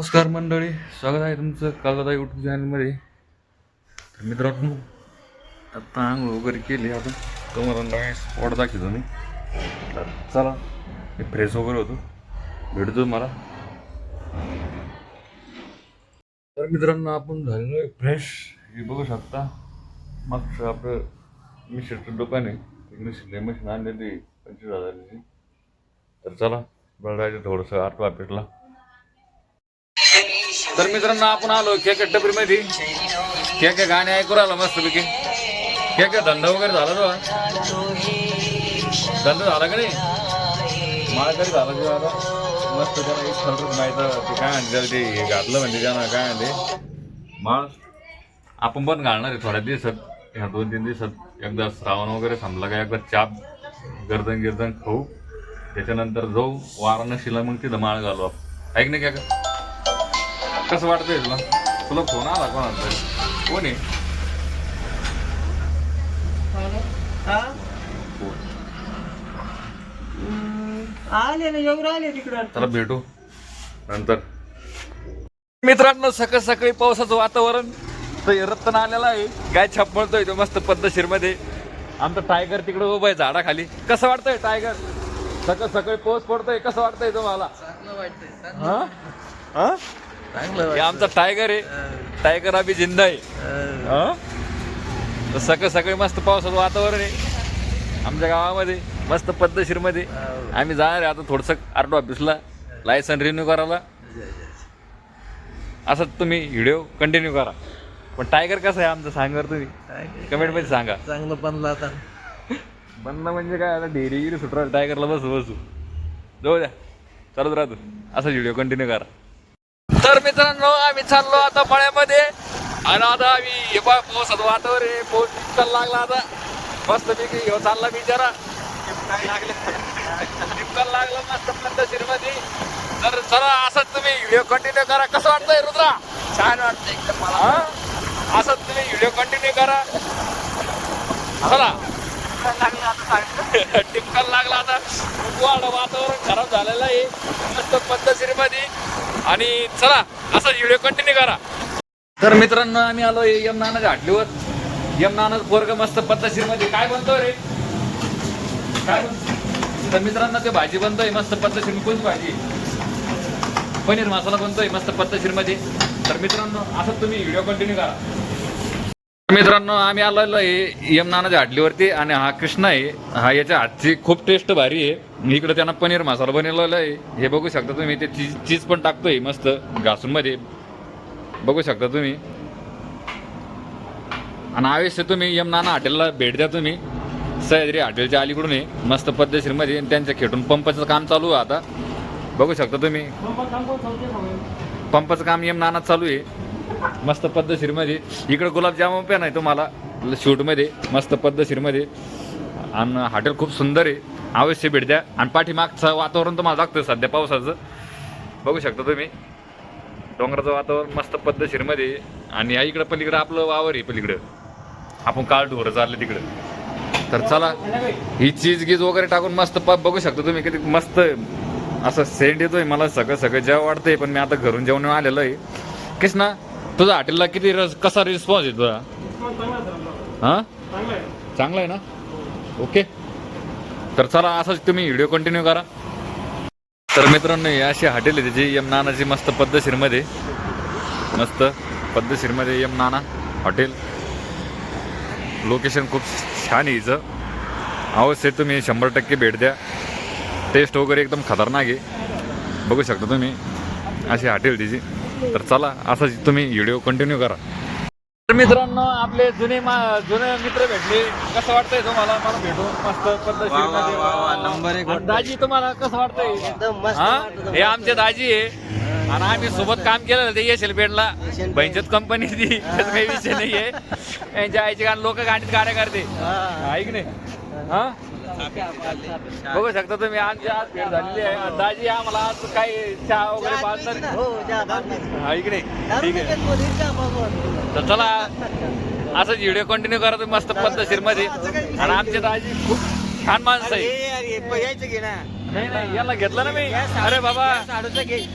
नमस्कार मंडळी स्वागत आहे तुमचं कालदा यूट्यूब चॅनलमध्ये तर मित्रांनो आत्ता आंघोळ वगैरे केली आपण. तुम्हाला नवीन स्पॉट दाखवतो मी. तर चला मी फ्रेश वगैरे होतो. भेटतो मला तर मित्रांनो आपण झालेलो आहे फ्रेश हे बघू शकता. मागचं आपलं मिशरचं दुकान आहे. मिशरने मशीन आणलेली पंचवीस हजाराची. तर चला बघायचं थोडंसं आठवा पेटला. तर मित्रांनो आपण आलो केक टपरी मध्ये केक गाणे ऐकू राहिलो मस्त पैकी केक धंदा वगैरे झाला तो धंदा झाला का नाही? मला तरी झाला की आता मस्त त्याला एक खरंच माहीत ते काय म्हणते ते हे घातलं म्हणजे त्यानं काय म्हणते? माळ आपण पण घालणार आहे थोड्या दिवसात. ह्या दोन तीन दिवसात. एकदा श्रावण वगैरे संपला का एकदा चाप गर्दन गिर्दन खाऊ. त्याच्यानंतर जाऊ. वाराणसीला मग तिथं माळ घालू आपण. ऐक नाही का कसं वाटतंय तुला? तुला फोन आला कोणाचा? तरी? कोण आहे? हा? आले ना येऊन आले तिकडं. चला भेटू. नंतर. मित्रांनो सकाळ सकाळी पावसाचं वातावरण. तर रत्न आलेला आहे. गाय छाप म्हणतोय तो मस्त पद्धतशीरमध्ये आमचा टायगर तिकडे उभा आहे झाडाखाली. कसं वाटतंय टायगर सकाळ सकाळी पाऊस पडतोय कसं वाटतंय तुम्हाला? हा? हा? चांगलं हे आमचा टायगर आहे. टायगर अभि जिंदा आहे. हा? तर सकाळ सकाळी मस्त पावसाचं वातावरण आहे. आमच्या गावामध्ये मस्त पद्धतशीरमध्ये. आम्ही जाणार आहे आता थोडंसं आर ऑफिसला लायसन रिन्यू करायला. असंच तुम्ही व्हिडिओ कंटिन्यू करा. पण टायगर कसं आहे आमचं सांगा तुम्ही? कमेंटमध्ये सांगा. चांगलं बनलं आता. बनलं म्हणजे काय आता डेरी गिरी सुटणार टायगरला बसू बसू. जाऊ द्या. चालत राहतो. असा व्हिडिओ कंटिन्यू करा. तर मित्रांनो आम्ही चाललो आता मळ्यामध्ये आणि आता आम्ही हे पहा पावसाचं वातावरण आहे. पाऊस टिपकायला लागला आता. मस्त पैकी ह्यो चालला बिचारा. टिपकायला लागला मस्त पद्धतशीरमध्ये तर चला असंच तुम्ही व्हिडिओ कंटिन्यू करा. कसं वाटतंय रुद्रा? छान वाटतंय एकदम मला. असंच तुम्ही व्हिडिओ कंटिन्यू करा. चला. टिपकायला लागला आता. खूप वाढ वातावरण खराब झालेलं आहे. मस्त पद्धतशीरमध्ये. आणि चला असा व्हिडिओ कंटिन्यू करा. तर मित्रांनो आम्ही आलो यम नानाच्या हाटलीवर. यम पोरग मस्त पद्धतशीरमध्ये. काय बनतोय रे? काय तर मित्रांनो ते भाजी बनतोय मस्त पद्धतशीर कोणती भाजी? पनीर मसाला बनतोय मस्त पद्धतशीरमध्ये. तर मित्रांनो असं तुम्ही व्हिडिओ कंटिन्यू करा. मित्रांनो आम्ही आलेलो आहे यमनानाच्या हाडलीवरती हाटलीवरती आणि हा कृष्णा आहे. हा याच्या हातची खूप टेस्ट भारी आहे. इकडे त्यांना पनीर मसाला बनवलेला आहे. हे बघू शकता तुम्ही ते चीज चीज पण टाकतोय मस्त घासूनमध्ये. बघू शकता तुम्ही. आणि आयुष्य तुम्ही यम नाना हॉटेलला भेट द्या तुम्ही. सह्याद्री हॉटेलच्या अलीकडून आहे मस्त पद्धतशीरमध्ये आणि त्यांच्या खेटून पंपाचं काम चालू आहे आता. बघू शकता तुम्ही. पंपाचं काम यम नाना चालू आहे. मस्त पद्धतशीरमध्ये. इकडे गुलाबजामुन पण आहे तुम्हाला शूटमध्ये मस्त पद्धतशीरमध्ये. आणि हॉटेल खूप सुंदर आहे. अवश्य भेट द्या. आणि पाठीमागचं वातावरण तुम्हाला लागतं सध्या पावसाचं. बघू शकता तुम्ही. डोंगराचं वातावरण मस्त पद्धतशीरमध्ये आणि या इकडं पलीकडं आपलं वावर आहे पलीकडं. आपण काळ ढोरं चाललं तिकडं. तर चला ही चीज गीज वगैरे टाकून मस्त प बघू शकता तुम्ही किती मस्त असं सेंट येतोय मला. सगळं सगळं जेव्हा वाटतंय पण मी आता घरून जेवण आलेलो आहे. कृष्णा तुझा हॉटेलला किती रस कसा रिस्पॉन्स आहे तुझा हां? चांगला आहे ना? ओके. तर चला असंच तुम्ही व्हिडिओ कंटिन्यू करा. तर मित्रांनो हे अशी हॉटेल आहे त्याची यम नानाची मस्त पद्धतशीरमध्ये. मस्त पद्धतशीरमध्ये यम नाना हॉटेल. लोकेशन खूप छान आहे हिचं. अवश्य तुम्ही शंभर टक्के भेट द्या. टेस्ट वगैरे एकदम खतरनाक आहे. बघू शकता तुम्ही अशी हॉटेल तिची. तर चला असंच तुम्ही व्हिडिओ कंटिन्यू करा. तर मित्रांनो आपले जुने मा जुने मित्र भेटले. कसं वाटतंय तुम्हाला? मला भेटून मस्त पद्धतशीरमध्ये वा, वा, वा, नंबर एक दाजी तुम्हाला कसं वाटतंय? एकदम मस्त हा? वाटतं. हे आमचे दाजी आहे. आणि आम्ही सोबत काम केलं ते येशील बेडला बँचत कंपनी ती. त्याचा काही विषय नाही आहे यांच्या आईची गाणी लोक गाडीत गाड्या करते हा. ऐक नाही? हा? बघू शकता तुम्ही आमची आज भेट झालेली आहे. दाजी आम्हाला आज काही चहा वगैरे पाजणार? हो दारू ठीक आहे. तर चला असंच व्हिडिओ कंटिन्यू करा तुम्ही मस्त पद्धतशीरमध्ये. आणि आमचे दाजी खूप छान माणसं आहे नाही नाही याला घेतलं ना मी. अरे बाबा.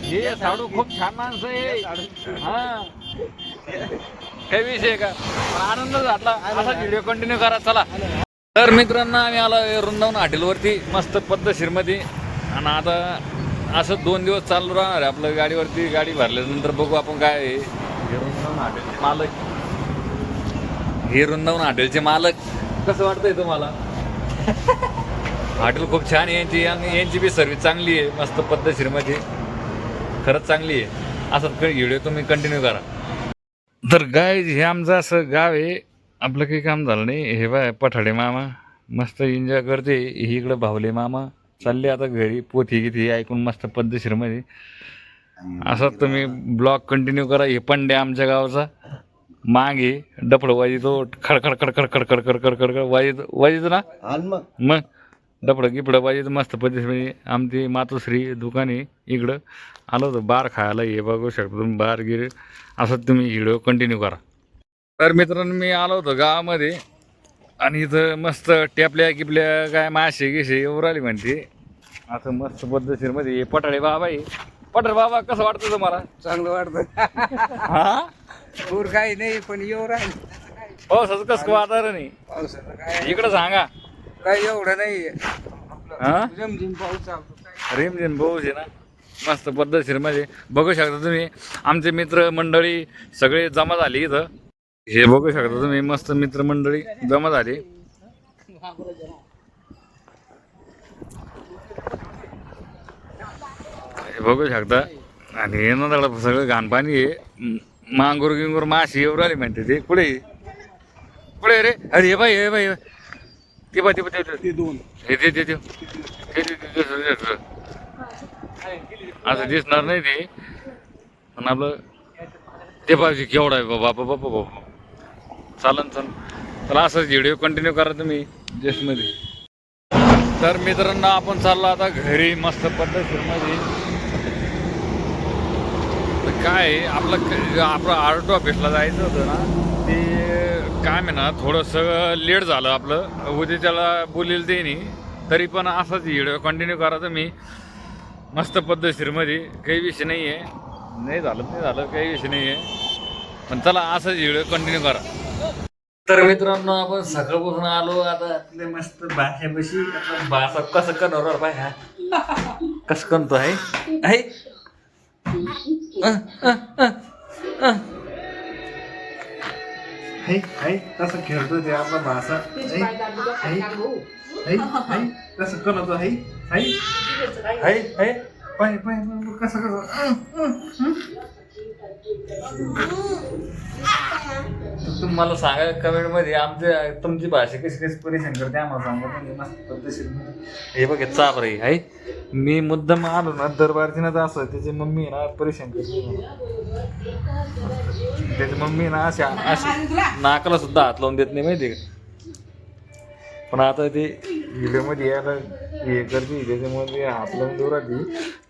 हे साडू खूप छान माणसं आहे हा. काही विषय का? आनंद झाला. असा व्हिडिओ कंटिन्यू करा चला. तर मित्रांनो आम्ही आलो वृंदावन हॉटेलवरती मस्त पद्धतशीरमध्ये आणि आता असं दोन दिवस चालू राहणार आहे आपलं गाडीवरती. गाडी भरल्यानंतर बघू आपण काय हे वृंदावन हॉटेलचे मालक. हे वृंदावन हॉटेलचे मालक. कसं वाटतंय तुम्हाला? हॉटेल खूप छान यांची आणि यांची बी सर्विस चांगली आहे. मस्त पद्धतशीरमध्ये खरंच चांगली आहे. असं व्हिडिओ तुम्ही कंटिन्यू करा. तर गाय हे आमचं असं गाव आहे. आपलं काही काम झालं नाही. हे बाय पठाडे मामा मस्त एन्जॉय करते. ही इकडं भावले मामा चालले आता घरी. पोथी किती ऐकून मस्त पद्धतशीरमध्ये. असं तुम्ही ब्लॉग कंटिन्यू करा. हे पंड्या आमच्या गावाचा. मागे डफड वाजितो खडखड खडखड खडखड खडखड खडखड वाजित वाजितो ना? मग. मग डफडं गिपडं पाहिजे मस्त पद्धतीने आमची मातोश्री दुकान इकडं. आलो होतो बार खायला. हे बघू शकता तुम्ही बार गिर. असं तुम्ही व्हिडिओ कंटिन्यू करा. तर मित्रांनो मी आलो होतो गावामध्ये आणि इथं मस्त टेपल्या किपल्या काय मासे गिसे येऊ राहिली म्हणते. असं मस्त पद्धतीमध्ये हे पठाडे बाबा आहे. पठाडे बाबा कसं वाटतं तुम्हाला? चांगलं वाटतं. हा? पूर काही नाही पण येऊ राहील. पावसाचं कसं वातावरण आहे? पावसाचं काय इकडं सांगा. काही एवढं नाही. हा? झमझिम पाऊस चालतो काय रिमझिम भाऊच आहे ना? मस्त पद्धतशीर म्हणजे बघू शकता तुम्ही. आमचे मित्र मंडळी सगळे जमा झाली इथं. हे बघू शकता तुम्ही मस्त मित्रमंडळी जमा झाली बघू शकता. आणि हे ना सगळं घाण पाणी आहे. मांगूर गिंगूर माशी येऊ राहिली म्हणते ते. पुढे पुढे रे? अरे हे बाई हे बाई ते बाई ते दोन. हे ते ते असं दिसणार नाही ते. पण आपलं ते पाहिजे केवढा आहे बाबा बाबा बाबा. चालन चालन. तर असंच व्हिडिओ कंटिन्यू करा तुम्ही जेसमध्ये तर मित्रांनो आपण चाललो आता घरी मस्त पद्धतीमध्ये तर काय आहे, आपलं आपलं आर्ट ऑफिसला जायचं होतं ना ते काय आहे ना थोडंसं लेट झालं आपलं. उद्या त्याला बोलेल ते नाही तरी पण असंच व्हिडिओ कंटिन्यू करा तुम्ही. मस्त पद्धतशीरमध्ये. काही विषय नाही आहे नाही झालं नाही झालं काही विषय नाही आहे पण चला असंच व्हिडिओ कंटिन्यू करा. तर मित्रांनो आपण सकाळपासून आलो. आता आपले मस्त भाषा बशी भाषा कसं करणार बाय हा कसं करतो आहे? आहे? तसं खेळतो ते आपला भाषा तसं करतो है है है है पाय पाय पाय, कसं कसं तुम्हाला सांगा कमेंटमध्ये आमच्या तुमची भाषा कशी कशी परेशान करते आम्हाला सांगा. तुम्ही मस्त पद्धतशीर हे बघ चाप रे आहे मी मुद्दाम आलो ना दरबारची ना असं त्याची मम्मी आहे ना परेशान करते. त्याची मम्मी ना अशी अशी नाकाला सुद्धा हात लावून देत नाही माहिती का? पण आता ते व्हिडिओमध्ये यायला हे करते त्याच्यामुळे हात लावून देऊ राहते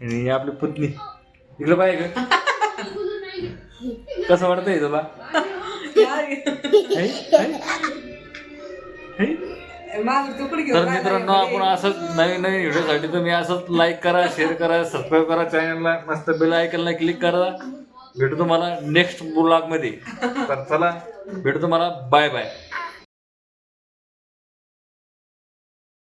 आणि आपली पत्नी इकडं पाहिजे का कसं वाटतंय तुला? तर मित्रांनो आपण असंच नवीन नवीन व्हिडिओसाठी तुम्ही असंच लाईक करा शेअर करा सबस्क्राईब करा चॅनलला मस्त बेल आयकनला क्लिक करा. भेटू तुम्हाला नेक्स्ट ब्लॉगमध्ये. तर चला भेटू तुम्हाला. Bye bye